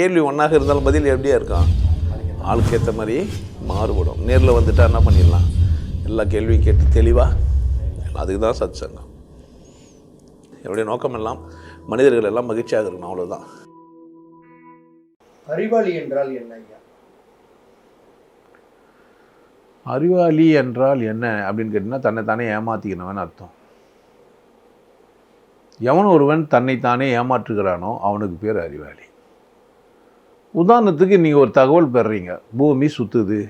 கேள்வி ஒன்றாக இருந்தாலும் பதில் எப்படியா இருக்கும்? ஆளுக்கு ஏற்ற மாதிரி மாறுபடும். நேரில் வந்துட்டா என்ன பண்ணிடலாம்? எல்லா கேள்வியும் கேட்டு தெளிவாக அதுக்கு தான் சத் சங்கம் என்னுடைய நோக்கம் எல்லாம் மனிதர்கள் எல்லாம் மகிழ்ச்சியாக இருக்கணும் அவ்வளோதான் அறிவாளி என்றால் என்ன ஐயா? அறிவாளி என்றால் என்ன அப்படின்னு கேட்டிங்கன்னா தன்னை தானே ஏமாற்றிக்கணும்னு அர்த்தம். எவன் ஒருவன் தன்னைத்தானே ஏமாற்றுகிறானோ அவனுக்கு பேர் அறிவாளி. உதாரணத்துக்கு நீங்கள் ஒரு தகவல் பெறுறீங்க பூமி சுற்றுது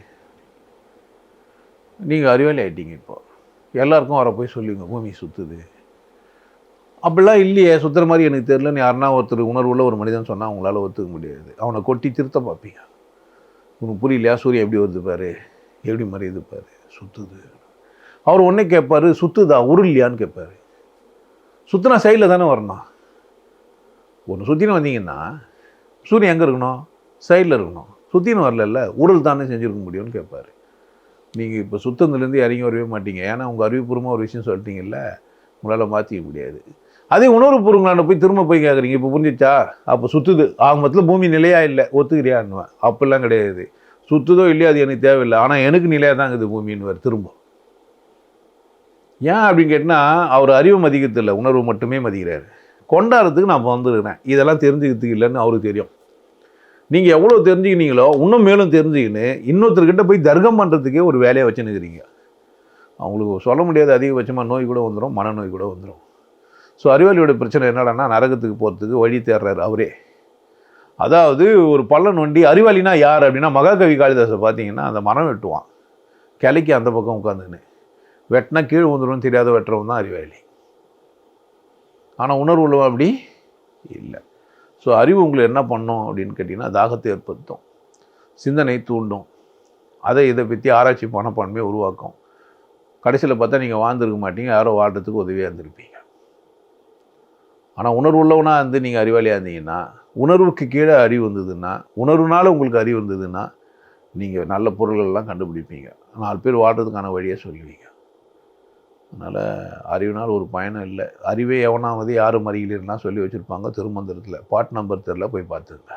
நீங்கள் அறிவாளி ஆகிட்டீங்க இப்போ. எல்லாருக்கும் வர போய் சொல்லுங்க பூமி சுற்றுது அப்படிலாம் இல்லையே சுற்றுற மாதிரி எனக்கு தெரியலன்னு யாருன்னா ஒருத்தர் உணர்வுள்ள ஒரு மனிதன் சொன்னால் அவங்களால ஒத்துக்க முடியாது. அவனை கொட்டி திருத்த பார்ப்பீங்க. உனக்கு புரியலையா? சூரியன் எப்படி வருது பாரு. எப்படி மறையுது பாரு. சுற்றுது அவர் ஒன்றே கேட்பாரு சுற்றுதா உருள்லையான்னு கேட்பார் சுற்றுனா சைடில் தானே வரணும். ஒன்று சுற்றின்னு வந்தீங்கன்னா சூரியன் எங்கே இருக்கணும்? சைடில் இருக்கணும். சுற்றின்னு வரல உருள் தானே செஞ்சுருக்க முடியும்னு கேட்பாரு. நீங்கள் இப்போ சுத்தத்துலேருந்து இறங்கி வரவே மாட்டீங்க. ஏன்னா உங்கள் அறிவுபூர்வமாக ஒரு விஷயம் சொல்லிட்டீங்கல்ல உங்களால் மாற்றிக்க முடியாது. அதே உணர்வுபூர்வங்களான போய் திரும்ப போய் கேட்குறீங்க இப்போ புரிஞ்சிச்சா? அப்போ சுற்றுது ஆகமத்தில் பூமி நிலையாக இல்லை ஒத்துக்கிறியான்னுவேன் அப்போல்லாம் கிடையாது. சுற்றுதோ இல்லையோ அது எனக்கு தேவையில்லை. ஆனால் எனக்கு நிலையாக தான் இருக்குது பூமின்னு திரும்ப. ஏன் அப்படின்னு கேட்டால் அவர் அறிவு மதிக்கிறதில்ல உணர்வு மட்டுமே மதிக்கிறார். கொண்டாடுறதுக்கு நான் வந்துருக்கிறேன். இதெல்லாம் தெரிஞ்சுக்கிறதுக்கு இல்லைன்னு அவருக்கு தெரியும். நீங்கள் எவ்வளோ தெரிஞ்சுக்கினீங்களோ இன்னும் மேலும் தெரிஞ்சுக்கின்னு இன்னொருத்தர்கிட்ட போய் தர்க்கம் பண்ணுறதுக்கே ஒரு வேலையை வச்சுன்னுக்கிறீங்க. அவங்களுக்கு சொல்ல முடியாது அதிகபட்சமாக நோய் கூட வந்துடும் மனநோய் கூட வந்துடும் ஸோ அறிவாளியோட பிரச்சனை என்னடான்னா நரகத்துக்கு போகிறதுக்கு வழி தேடுறாரு அவரே. அதாவது ஒரு பள்ளம் நோண்டி அறிவாளினா யார் அப்படின்னா மகாகவி காளிதாசை பார்த்தீங்கன்னா அந்த மரம் வெட்டுவான். கிளைக்கு அந்த பக்கம் உட்காந்துன்னு வெட்டினா கீழே வந்துடும் தெரியாத வெட்டுறவன் தான் அறிவாளி. ஆனால் உணர்வு உள்ளவன் அப்படி இல்லை. ஸோ அறிவு உங்களை என்ன பண்ணும் அப்படின்னு கேட்டிங்கன்னா தாகத்தை ஏற்படுத்தும். சிந்தனை தூண்டும். அதை இதை பற்றி ஆராய்ச்சி மனப்பான்மையை உருவாக்கும். கடைசியில் பார்த்தா நீங்கள் வாழ்ந்துருக்க மாட்டீங்க. யாரோ வாழ்கிறதுக்கு உதவியாக இருந்திருப்பீங்க. ஆனால் உணர்வு உள்ளவனாக இருந்து நீங்கள் அறிவாளியாக இருந்தீங்கன்னா உணர்வுக்கு கீழே அறிவு வந்ததுன்னா உணர்வுனால உங்களுக்கு அறிவு வந்ததுன்னா நீங்கள் நல்ல பொருள்கள்லாம் கண்டுபிடிப்பீங்க. நாலு பேர் வாழ்கிறதுக்கான வழியை சொல்லுவீங்க. அதனால் அறிவினால் ஒரு பயணம் இல்லை. அறிவே எவனாவது யாரும் அறியலன்னா சொல்லி வச்சுருப்பாங்க திருமந்திரத்தில். பாட் நம்பர் தெரில போய் பார்த்துங்க